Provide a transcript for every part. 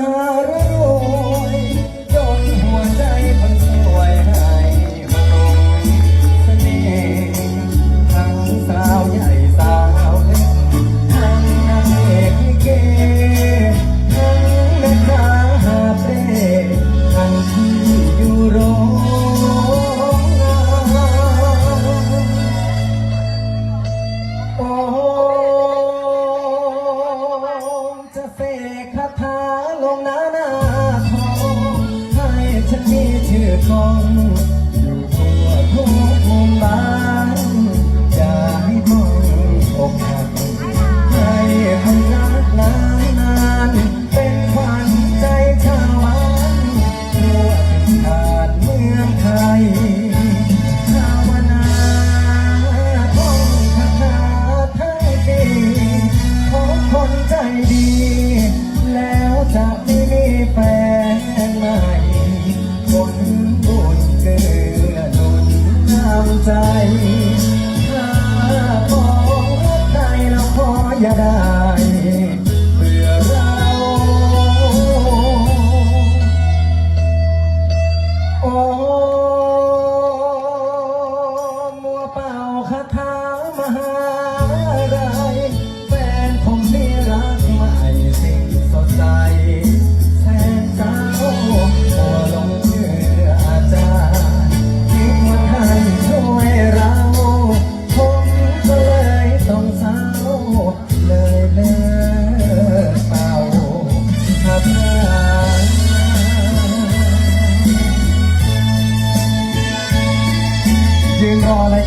หารวยยนหัวใจคนสวยให้มาเสน่ทั้งสาวใหญ่สาวเล็ทั้งนางเกลิเกทั้งแม่หาเร่ทั้งที่อยู่โรงงโอ้จะเส ลงหน้าหน้าทองให้ฉันมีชื่อทอง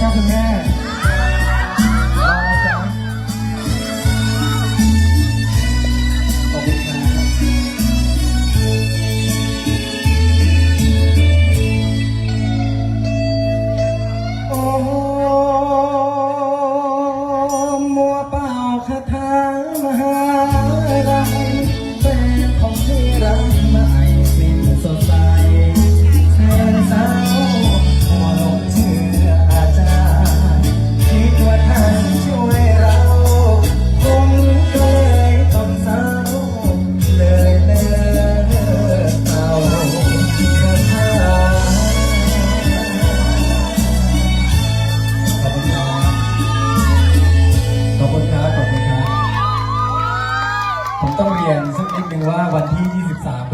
ครับคุณแม่มัวเป่าคาถามหา นิดนึงว่าวันที่ 23